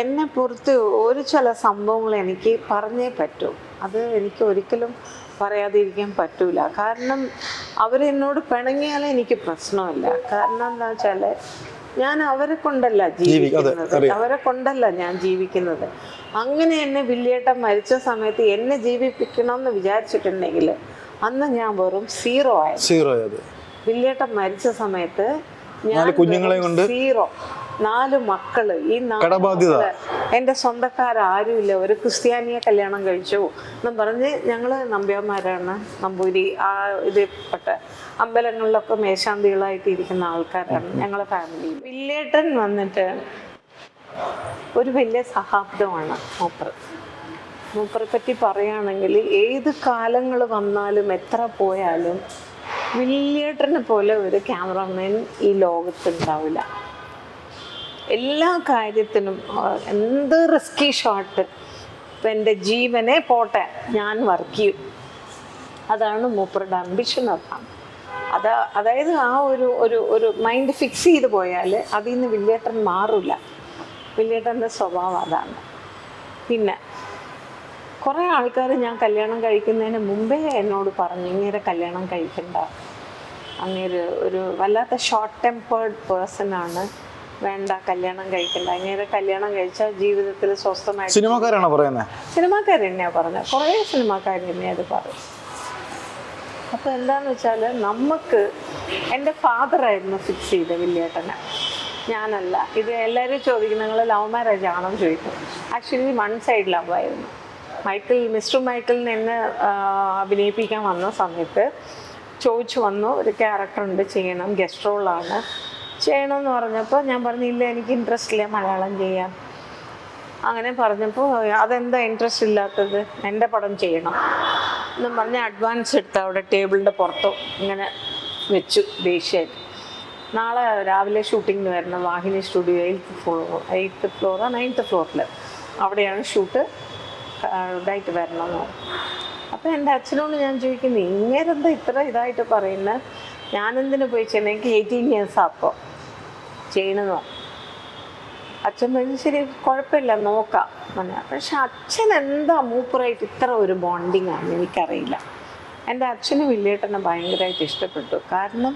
എന്നെ പുറത്ത് ഒരു ചില സംഭവങ്ങൾ എനിക്ക് പറഞ്ഞേ പറ്റൂ. അത് എനിക്ക് ഒരിക്കലും പറയാതിരിക്കാൻ പറ്റൂല. കാരണം അവരെന്നോട് പിണങ്ങിയാലേ എനിക്ക് പ്രശ്നമില്ല. കാരണം എന്താ വെച്ചാൽ ഞാൻ അവരെ കൊണ്ടല്ല ജീവിക്കുന്നത്. അവരെ കൊണ്ടല്ല ഞാൻ ജീവിക്കുന്നത്. അങ്ങനെ എന്നെ വില്ലേട്ടൻ മരിച്ച സമയത്ത് എന്നെ ജീവിപ്പിക്കണം എന്ന് വിചാരിച്ചിട്ടുണ്ടെങ്കിൽ അന്ന് ഞാൻ വെറും സീറോ ആയി സീറോ വില്ലേട്ടൻ മരിച്ച സമയത്ത് ഞാൻ കുഞ്ഞുങ്ങളെ കൊണ്ട് സീറോ. നാല് മക്കൾ. ഈ കടബാധ്യത. എന്റെ സ്വന്തക്കാരാരുമില്ല ഒരു ക്രിസ്ത്യാനിയെ കല്യാണം കഴിച്ചു എന്നും പറഞ്ഞ് ഞങ്ങൾ നമ്പ്യാന്മാരാണ്. നമ്പൂരി ആ ഇതിൽപ്പെട്ട അമ്പലങ്ങളിലൊക്കെ മേശാന്തികളായിട്ട് ഇരിക്കുന്ന ആൾക്കാരാണ് ഞങ്ങളെ ഫാമിലി വില്ലേട്ടൻ വന്നിട്ട് ഒരു വലിയ സഹാബ്ദമാണ് മൂപ്പർ. മൂപ്പറെ പറ്റി പറയുകയാണെങ്കിൽ ഏത് കാലങ്ങൾ വന്നാലും എത്ര പോയാലും വില്ലേട്ടനെ പോലെ ഒരു ക്യാമറമാൻ ഈ ലോകത്തുണ്ടാവില്ല. എല്ലാ കാര്യത്തിനും എന്ത് റിസ്കി ഷോട്ട് ഇപ്പം എന്റെ ജീവനെ പോട്ടെ ഞാൻ വർക്ക് ചെയ്യും. അതാണ് മൂപ്പറുടെ അംബിഷൻ അതാണ് അത് അതായത് ആ ഒരു ഒരു ഒരു മൈൻഡ് ഫിക്സ് ചെയ്ത് പോയാൽ അതിൽ നിന്ന് വില്ലേട്ടൻ മാറില്ല വില്ലേട്ടന്റെ സ്വഭാവം അതാണ്. പിന്നെ കുറേ ആൾക്കാർ ഞാൻ കല്യാണം കഴിക്കുന്നതിന് മുമ്പേ എന്നോട് പറഞ്ഞു ഇങ്ങനെ കല്യാണം കഴിക്കണ്ട. അങ്ങേര് ഒരു വല്ലാത്ത ഷോർട്ട് ടെമ്പേർഡ് ആണ്. വേണ്ട കല്യാണം കഴിക്കണ്ട. ഇങ്ങനെ കല്യാണം കഴിച്ചാൽ ജീവിതത്തിൽ സ്വസ്ഥമായി സിനിമാക്കാരാണോ പറയുന്നത് സിനിമാക്കാർ തന്നെയാ പറഞ്ഞത് കുറേ സിനിമാക്കാർ തന്നെയാ അത് പറയും അപ്പോൾ എന്താന്ന് വെച്ചാൽ നമുക്ക് എന്റെ ഫാദറായിരുന്നു ഫിക്സ് ചെയ്ത വില്ലേട്ടനെ. ഞാനല്ല. ഇത് എല്ലാവരും ചോദിക്കും നിങ്ങൾ ലവ് മാരേജ് ആണോ എന്ന് ചോദിക്കും. ആക്ച്വലി വൺ സൈഡ് ലവ് ആയിരുന്നു. മൈക്കിൾ മിസ്റ്റർ മൈക്കിളിന് എന്നെ അഭിനയിപ്പിക്കാൻ വന്ന സമയത്ത് ചോദിച്ചു വന്നു ഒരു ക്യാരക്ടർ ഉണ്ട് ചെയ്യണം ഗസ്റ്റ് റോളാണ്. ചെയ്യണമെന്ന് പറഞ്ഞപ്പോൾ ഞാൻ പറഞ്ഞു ഇല്ല എനിക്ക് ഇൻട്രസ്റ്റ് ഇല്ല മലയാളം ചെയ്യാൻ. അങ്ങനെ പറഞ്ഞപ്പോൾ അതെന്താ ഇൻട്രസ്റ്റ് ഇല്ലാത്തത്? എന്റെ പടം ചെയ്യണം. എന്നും പറഞ്ഞ് അഡ്വാൻസ് എടുത്ത് അവിടെ ടേബിളിന്റെ പുറത്തോ ഇങ്ങനെ വെച്ചു ദേഷ്യമായിട്ട്. നാളെ രാവിലെ ഷൂട്ടിങ്ങിന് വരണം Vahini studio eighth floor eighth ഫ്ലോറാണ് ninth ഫ്ലോറിൽ അവിടെയാണ് ഷൂട്ട് ഇതായിട്ട് വരണം എന്ന് അപ്പോൾ എന്റെ അച്ഛനോട് ഞാൻ ചോദിക്കുന്നത് ഇങ്ങനെന്താ ഇത്ര ഇതായിട്ട് പറയുന്നത് ഞാനെന്തിനു പോയി ചെയ്യുന്നത് എനിക്ക് എയ്റ്റീൻ ഇയേഴ്സ് അപ്പോൾ ചെയ്യണമെന്നോ അച്ഛൻ പറഞ്ഞു ശരി കുഴപ്പമില്ല നോക്കാം. പറഞ്ഞു പക്ഷെ അച്ഛൻ എന്താ മൂപ്പറായിട്ട് ഇത്ര ഒരു ബോണ്ടിങ് ആണ്? എനിക്കറിയില്ല. എന്റെ അച്ഛന് വില്ലേട്ടനെ ഭയങ്കരമായിട്ട് ഇഷ്ടപ്പെട്ടു. കാരണം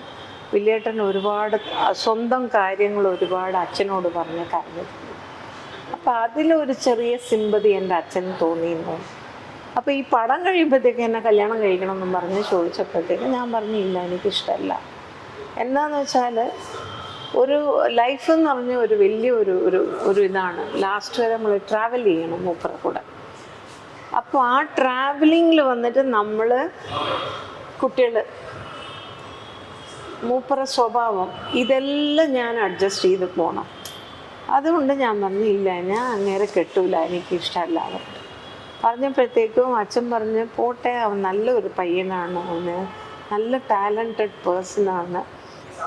വില്ലേട്ടൻ ഒരുപാട് സ്വന്തം കാര്യങ്ങൾ ഒരുപാട് അച്ഛനോട് പറഞ്ഞ് കരഞ്ഞിട്ടുണ്ട്. അപ്പം അതിലൊരു ചെറിയ സിമ്പതി എന്റെ അച്ഛന് തോന്നിയിരുന്നു. അപ്പോൾ ഈ പടം കഴിയുമ്പോഴത്തേക്ക് എന്നെ കല്യാണം കഴിക്കണം എന്നും പറഞ്ഞ് ചോദിച്ചപ്പോഴത്തേക്ക് ഞാൻ പറഞ്ഞു ഇല്ല എനിക്കിഷ്ടമല്ല എന്താന്ന് വെച്ചാൽ ഒരു ലൈഫ് എന്ന് പറഞ്ഞ ഒരു വലിയ ഒരു ഒരു ഒരു ഇതാണ്. ലാസ്റ്റ് വരെ നമ്മൾ ട്രാവൽ ചെയ്യണം മൂപ്പറെ കൂടെ. അപ്പോൾ ആ ട്രാവലിങ്ങിൽ വന്നിട്ട് നമ്മൾ കുട്ടികൾ മൂപ്പറ സ്വഭാവം ഇതെല്ലാം ഞാൻ അഡ്ജസ്റ്റ് ചെയ്ത് പോകണം അതുകൊണ്ട് ഞാൻ പറഞ്ഞില്ല ഞാൻ അങ്ങേരെ കെട്ടൂല എനിക്ക് ഇഷ്ടമല്ല എന്ന് പറഞ്ഞു. പറഞ്ഞപ്പോഴത്തേക്കും അച്ഛൻ പറഞ്ഞ് പോട്ടെ അവൻ നല്ലൊരു പയ്യനാണ് അവന്. നല്ല ടാലന്റഡ് പേഴ്സണാണ്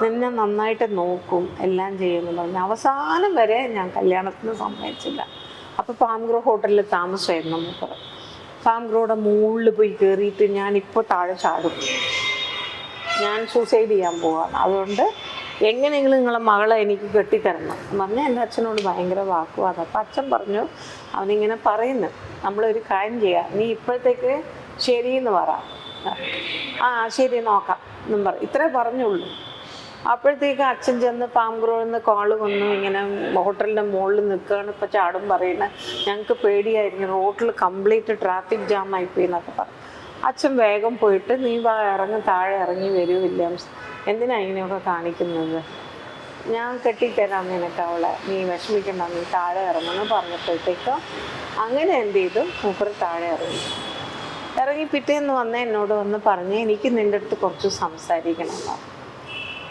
നിന്നെ നന്നായിട്ട് നോക്കും എല്ലാം ചെയ്യുമെന്ന് പറഞ്ഞു. അവസാനം വരെ ഞാൻ കല്യാണത്തിന് സമ്മതിച്ചില്ല. അപ്പോൾ ഫാം ഗ്രോ ഹോട്ടലിൽ താമസമായിരുന്നു മൂപ്പറ് പാംഗ്രോയുടെ മുകളിൽ പോയി കയറിയിട്ട് ഞാൻ ഇപ്പോൾ താഴെ ചാടും. ഞാൻ സൂസൈഡ് ചെയ്യാൻ പോവാണ്. അതുകൊണ്ട് എങ്ങനെയെങ്കിലും നിങ്ങളെ മകളെ എനിക്ക് കെട്ടിത്തരണം. പറഞ്ഞാൽ എന്റെ അച്ഛനോട് ഭയങ്കര വാക്കുവാദം. അപ്പം അച്ഛൻ പറഞ്ഞു അവനിങ്ങനെ പറയുന്നു നമ്മളൊരു കാര്യം ചെയ്യാം. നീ ഇപ്പോഴത്തേക്ക് ശരിയെന്ന് പറ. ആ ശരി നോക്കാം എന്നും പറ. ഇത്രേ പറഞ്ഞുള്ളൂ. അപ്പോഴത്തേക്ക് അച്ഛൻ ചെന്ന് പാമ്പ്രോയിൽ നിന്ന് കോൾ വന്നു ഇങ്ങനെ ഹോട്ടലിന്റെ മുകളിൽ നിൽക്കുകയാണ്. ഇപ്പം ചാടും പറയുന്നത് ഞങ്ങൾക്ക് പേടിയായിരുന്നു റോട്ടിൽ കംപ്ലീറ്റ് ട്രാഫിക് ജാം ആയിപ്പോയി എന്നൊക്കെ പറഞ്ഞു അച്ഛൻ വേഗം പോയിട്ട് നീ വാ ഇറങ്ങി താഴെ ഇറങ്ങി വരൂ വില്യംസ്. എന്തിനാ ഇങ്ങനെയൊക്കെ കാണിക്കുന്നത്? ഞാൻ കെട്ടിത്തരാം നിനക്ക് അവളെ. നീ വിഷമിക്കണ്ട നീ താഴെ ഇറങ്ങണം പറഞ്ഞപ്പോഴത്തേക്കോ അങ്ങനെ എന്ത് ചെയ്തു? മൂപ്പർ താഴെ ഇറങ്ങി. ഇറങ്ങി പിറ്റേന്ന് വന്ന എന്നോട് വന്ന് പറഞ്ഞ് എനിക്ക് നിന്റെ അടുത്ത് കുറച്ച് സംസാരിക്കണം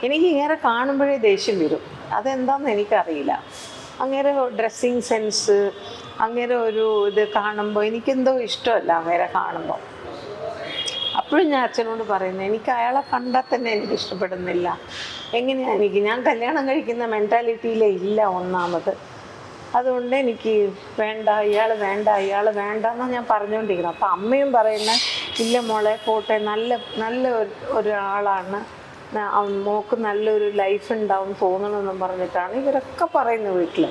എനിക്ക് ഇങ്ങനെ കാണുമ്പോഴേ ദേഷ്യം വരും. അതെന്താന്ന് എനിക്കറിയില്ല. അങ്ങനെ ഡ്രസ്സിങ് സെൻസ് അങ്ങനെ ഒരു ഇത് കാണുമ്പോൾ എനിക്കെന്തോ ഇഷ്ടമല്ല അങ്ങേരെ കാണുമ്പോൾ അപ്പോഴും ഞാൻ അച്ഛനോട് പറയുന്നത് എനിക്ക് അയാളെ കണ്ടാൽ തന്നെ എനിക്ക് ഇഷ്ടപ്പെടുന്നില്ല. എങ്ങനെയാണ് എനിക്ക്? ഞാൻ കല്യാണം കഴിക്കുന്ന മെന്റാലിറ്റിയിലേ ഇല്ല ഒന്നാമത്. അതുകൊണ്ട് എനിക്ക് വേണ്ട ഇയാൾ വേണ്ട ഇയാൾ വേണ്ട എന്നാണ് ഞാൻ പറഞ്ഞുകൊണ്ടിരിക്കുന്നത്. അപ്പം അമ്മയും പറയുന്ന ഇല്ല മോളെ പോട്ടെ നല്ല നല്ല ഒരു ഒരാളാണ്. മോക്ക് നല്ലൊരു ലൈഫ് ഉണ്ടാവും തോന്നണമെന്നും പറഞ്ഞിട്ടാണ് ഇവരൊക്കെ പറയുന്നത് വീട്ടിൽ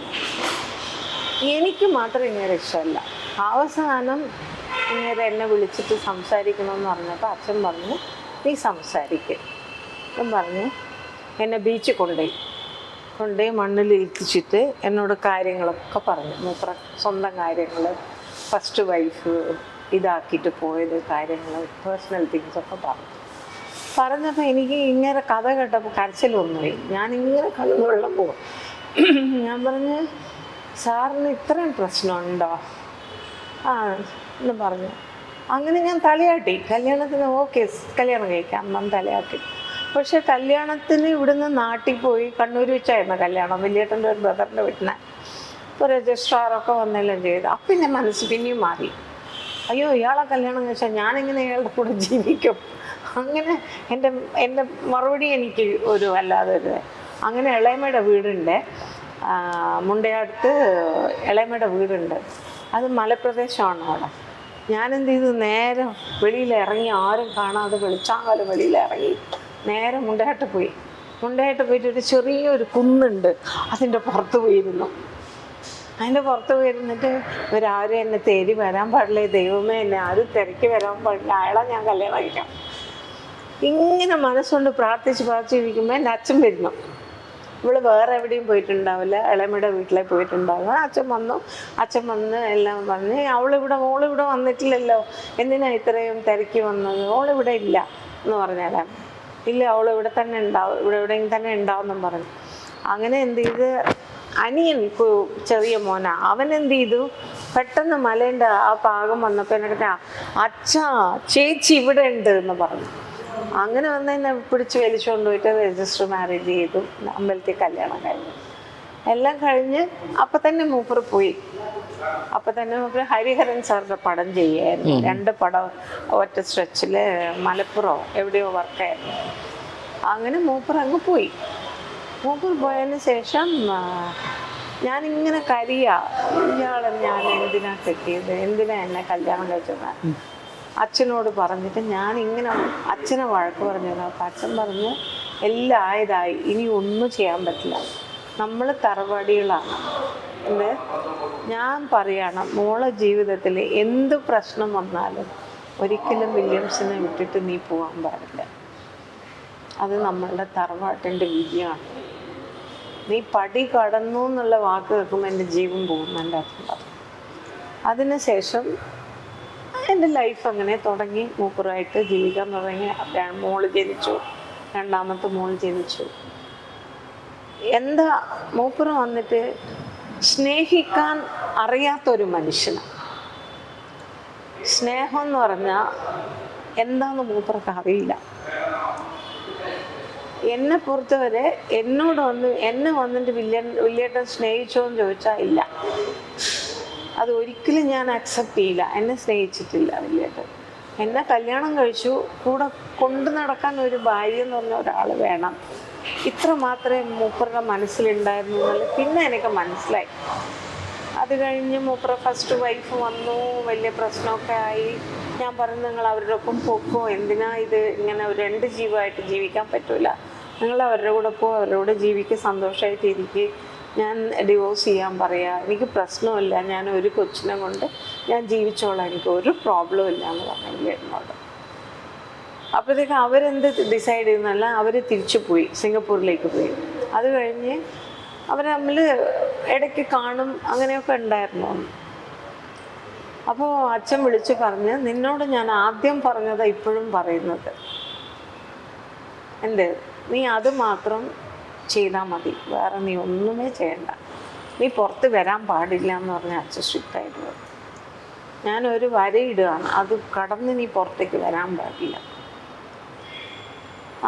എനിക്ക് മാത്രം ഇങ്ങനെ ഇഷ്ടമല്ല. അവസാനം ഇങ്ങനെ എന്നെ വിളിച്ചിട്ട് സംസാരിക്കണമെന്ന് പറഞ്ഞപ്പോൾ അച്ഛൻ പറഞ്ഞു നീ സംസാരിക്കും. അപ്പം പറഞ്ഞു എന്നെ ബീച്ചിൽ കൊണ്ടുപോയി കൊണ്ടുപോയി മണ്ണിൽ ഇരിച്ചിട്ട് എന്നോട് കാര്യങ്ങളൊക്കെ പറഞ്ഞു. മൂത്ര സ്വന്തം കാര്യങ്ങൾ ഫസ്റ്റ് വൈഫ് ഇതാക്കിയിട്ട് പോയത് കാര്യങ്ങൾ പേഴ്സണൽ തിങ്സ് ഒക്കെ പറഞ്ഞു. പറഞ്ഞപ്പോൾ എനിക്ക് ഇങ്ങനെ കഥ കേട്ടപ്പോൾ കരച്ചിൽ വന്നുപോയി. ഞാൻ ഇങ്ങനെ കണ്ണുവെള്ളം പോകും ഞാൻ പറഞ്ഞ് സാറിന് ഇത്രയും പ്രശ്നമുണ്ടോ? ആ എന്ന് പറഞ്ഞു. അങ്ങനെ ഞാൻ തലയാട്ടി. കല്യാണത്തിന് ഓക്കെ കല്യാണം കഴിക്കാം അമ്മ തലയാട്ടി. പക്ഷെ കല്യാണത്തിന് ഇവിടുന്ന് നാട്ടിൽ പോയി കണ്ണൂർ വെച്ചായിരുന്നു കല്യാണം. വലിയേട്ടന്റെ ഒരു ബ്രദറിന്റെ വീട്ടിനെ ഇപ്പോൾ രജിസ്ട്രാറൊക്കെ വന്നെല്ലാം ചെയ്തു. അപ്പം എന്റെ മനസ്സ് പിന്നെയും മാറി. അയ്യോ ഇയാളെ കല്യാണം കഴിച്ചാൽ ഞാനിങ്ങനെ ഇയാളുടെ കൂടെ ജീവിക്കും? അങ്ങനെ എന്റെ എന്റെ മറുപടി എനിക്ക് ഒരു അല്ലാതെ ഒരു അങ്ങനെ ഇളയമ്മയുടെ വീടുണ്ട്. മുണ്ടയാടുത്ത് ഇളയമ്മയുടെ വീടുണ്ട്. അത് മലപ്രദേശമാണ് അവിടെ. ഞാനെന്ത് ചെയ്തു നേരം വെളിയിൽ ഇറങ്ങി ആരും കാണാതെ വെളിച്ചാങ്കാലം വെളിയിൽ ഇറങ്ങി നേരെ മുണ്ടയാട്ട് പോയി. മുണ്ടയാട്ട് പോയിട്ട് ഒരു ചെറിയൊരു കുന്നുണ്ട്. അതിന്റെ പുറത്ത് പോയിരുന്നു. അതിന്റെ പുറത്ത് പോയിരുന്നിട്ട് ഇവരാരും എന്നെ തേടി വരാൻ പാടില്ല. ദൈവമേ എന്നെ ആരും തിരക്കി വരാൻ പാടില്ല. അയാളെ ഞാൻ കല്യാണം കഴിക്കാം. ഇങ്ങനെ മനസ്സുകൊണ്ട് പ്രാർത്ഥിച്ച് പ്രാർത്ഥിച്ചിരിക്കുമ്പോൾ എന്റെ അച്ഛൻ വരുന്നു. ഇവൾ വേറെ എവിടെയും പോയിട്ടുണ്ടാവില്ല. ഇളമയുടെ വീട്ടിലേ പോയിട്ടുണ്ടാവില്ല അച്ഛൻ വന്നു. അച്ഛൻ വന്ന് എല്ലാം പറഞ്ഞ് അവളിവിടെ മോളിവിടെ വന്നിട്ടില്ലല്ലോ. എന്തിനാ ഇത്രയും തിരക്കി വന്നത്? ഓളിവിടെ ഇല്ല എന്ന് പറഞ്ഞാലേ ഇല്ല അവൾ ഇവിടെ തന്നെ ഉണ്ടാവും ഇവിടെ എവിടെയും തന്നെ ഉണ്ടാവും പറഞ്ഞു. അങ്ങനെ എന്ത് ചെയ്ത് അനിയൻ ചെറിയ മോന. അവൻ എന്ത് ചെയ്തു? പെട്ടെന്ന് മലേന്റെ ആ പാകം വന്നപ്പോൾ എന്നിട്ട് അച്ഛാ ചേച്ചി ഇവിടെ ഉണ്ട് എന്ന് പറഞ്ഞു. അങ്ങനെ വന്ന് പിടിച്ച് വലിച്ചുകൊണ്ട് പോയിട്ട് രജിസ്റ്റർ മാരേജ് ചെയ്തു. അമ്പലത്തിൽ കല്യാണം കഴിഞ്ഞു. എല്ലാം കഴിഞ്ഞ് അപ്പം തന്നെ മൂപ്പർ പോയി. അപ്പം തന്നെ മൂപ്പർ ഹരിഹരൻ സാറിന്റെ പടം ചെയ്യായിരുന്നു രണ്ട് പടം ഒറ്റ സ്ട്രെച്ചിൽ മലപ്പുറം എവിടെയോ വർക്കായിരുന്നു അങ്ങനെ മൂപ്പർ അങ്ങ് പോയി. മൂപ്പർ പോയതിന് ശേഷം ഞാനിങ്ങനെ കരിയാ. ഇയാളെ ഞാൻ എന്തിനാ കെട്ടിയത്? എന്തിനാ എന്നെ കല്യാണം കഴിച്ചത്? അച്ഛനോട് പറഞ്ഞിട്ട് ഞാൻ ഇങ്ങനെ അച്ഛനെ വഴക്ക് പറഞ്ഞു അപ്പം അച്ഛൻ പറഞ്ഞ് എല്ലാം ആയതായി ഇനി ഒന്നും ചെയ്യാൻ പറ്റില്ല. നമ്മൾ തറവാടികളാണ്. എന്ത്? ഞാൻ പറയണം മോളെ ജീവിതത്തിൽ എന്ത് പ്രശ്നം വന്നാലും ഒരിക്കലും വില്യംസിനെ വിട്ടിട്ട് നീ പോകാൻ പാടില്ല. അത് നമ്മളുടെ തറവാട്ടിന്റെ വിധിയാണ്. നീ പടി കടന്നു എന്നുള്ള വാക്ക് കേൾക്കുമ്പോൾ എന്റെ ജീവൻ പോകും എന്റെ അച്ഛൻ പറഞ്ഞു. അതിനുശേഷം എന്റെ ലൈഫ് അങ്ങനെ തുടങ്ങി. മൂപ്പറായിട്ട് ജീവിക്കാൻ തുടങ്ങി. മോൾ ജനിച്ചു. രണ്ടാമത്തെ മോൾ ജനിച്ചു. എന്താ മൂപ്പറ് വന്നിട്ട് സ്നേഹിക്കാൻ അറിയാത്തൊരു മനുഷ്യനാണ് സ്നേഹം എന്ന് പറഞ്ഞാൽ എന്താന്ന് മൂപ്പർക്ക് അറിയില്ല. എന്നെ പുറത്തുവരെ എന്നോട് വന്ന് എന്നെ വന്നിട്ട് വില്യ വില്യേട്ടൻ സ്നേഹിച്ചോ എന്ന് ചോദിച്ചാൽ ഇല്ല. അത് ഒരിക്കലും ഞാൻ അക്സെപ്റ്റ് ചെയ്യില്ല. എന്നെ സ്നേഹിച്ചിട്ടില്ല വലിയായിട്ട് എന്നെ കല്യാണം കഴിച്ചു. കൂടെ കൊണ്ടു നടക്കാൻ ഒരു ഭാര്യ എന്ന് പറഞ്ഞ ഒരാൾ വേണം. ഇത്ര മാത്രമേ മൂപ്പറുടെ മനസ്സിലുണ്ടായിരുന്നു എന്നല്ല പിന്നെ എനിക്ക് മനസ്സിലായി. അത് കഴിഞ്ഞ് മൂപ്പറ ഫസ്റ്റ് വൈഫ് വന്നു. വലിയ പ്രശ്നമൊക്കെ ആയി. ഞാൻ പറഞ്ഞു നിങ്ങൾ അവരുടെ ഒപ്പം പോക്കോ? എന്തിനാ ഇത് ഇങ്ങനെ രണ്ട് ജീവമായിട്ട് ജീവിക്കാൻ പറ്റൂല? നിങ്ങൾ അവരുടെ കൂടെ പോ അവരുടെ കൂടെ ജീവിക്കുക സന്തോഷമായിട്ട് ഇരിക്കുക ഞാൻ ഡിവോഴ്സ് ചെയ്യാൻ പറയാ. എനിക്ക് പ്രശ്നമില്ല. ഞാൻ ഒരു കൊച്ചിനെ കൊണ്ട് ഞാൻ ജീവിച്ചോളാം. എനിക്ക് ഒരു പ്രോബ്ലം ഇല്ല എന്ന് പറഞ്ഞു എന്നോട് അപ്പോഴത്തേക്ക് അവരെന്ത് ഡിസൈഡ് ചെയ്യുന്നല്ല അവർ തിരിച്ചു പോയി. സിംഗപ്പൂരിലേക്ക് പോയി. അത് കഴിഞ്ഞ് അവർ തമ്മിൽ ഇടയ്ക്ക് കാണും അങ്ങനെയൊക്കെ ഉണ്ടായിരുന്നു. അപ്പോൾ അച്ഛൻ വിളിച്ച് പറഞ്ഞ് നിന്നോട് ഞാൻ ആദ്യം പറഞ്ഞതാ ഇപ്പോഴും പറയുന്നത്. എന്ത്? നീ അത് മാത്രം ചെയ്താൽ മതി. വേറെ നീ ഒന്നുമേ ചെയ്യണ്ട. നീ പുറത്ത് വരാൻ പാടില്ല എന്ന് പറഞ്ഞ അച്ഛൻ സ്ട്രിക്റ്റ് ആയിട്ട് പറഞ്ഞു. ഞാൻ ഒരു വരയിടുകയാണ്. അത് കടന്ന് നീ പുറത്തേക്ക് വരാൻ പാടില്ല.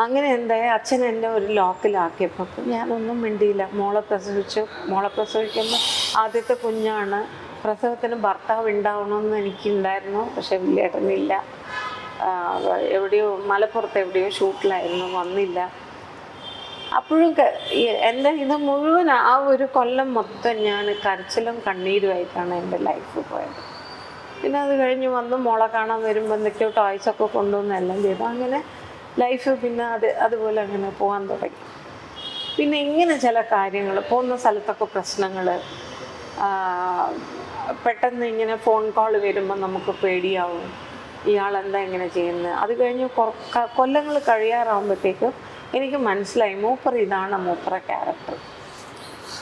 അങ്ങനെ എന്തായി? അച്ഛൻ എന്നെ ഒരു ലോക്കിലാക്കിയപ്പോൾ ഞാനൊന്നും മിണ്ടിയില്ല. മോളെ പ്രസവിച്ചു. മോളെ പ്രസവിക്കുമ്പോൾ ആദ്യത്തെ കുഞ്ഞാണ്. പ്രസവത്തിന് ഭർത്താവ് ഉണ്ടാവണമെന്ന് എനിക്കുണ്ടായിരുന്നു. പക്ഷെ വില്ലേട്ടനില്ല എവിടെയോ മലപ്പുറത്ത് എവിടെയോ ഷൂട്ടിലായിരുന്നു. വന്നില്ല. അപ്പോഴും എന്റെ ഇത് മുഴുവൻ ആ ഒരു കൊല്ലം മൊത്തം ഞാൻ കരച്ചിലും കണ്ണീരുമായിട്ടാണ് എന്റെ ലൈഫ് പോയത്. പിന്നെ അത് കഴിഞ്ഞ് വന്ന് മോളെ കാണാൻ വരുമ്പോൾ എന്തൊക്കെയോ ടോയ്സ് ഒക്കെ കൊണ്ടുവന്ന് എല്ലാം ചെയ്തു. അങ്ങനെ ലൈഫ് പിന്നെ അത് അതുപോലെ അങ്ങനെ പോകാൻ തുടങ്ങി. പിന്നെ ഇങ്ങനെ ചില കാര്യങ്ങൾ പോകുന്ന സ്ഥലത്തൊക്കെ പ്രശ്നങ്ങൾ പെട്ടെന്ന് ഇങ്ങനെ ഫോൺ കോൾ വരുമ്പോൾ നമുക്ക് പേടിയാവും. ഇയാൾ എന്താ ഇങ്ങനെ ചെയ്യുന്നത് അത് കഴിഞ്ഞ് കൊല്ലങ്ങൾ കഴിയാറാകുമ്പോഴത്തേക്കും എനിക്ക് മനസ്സിലായി. മൂപ്പർ ഇതാണ് മൂപ്പറ ക്യാരക്ടർ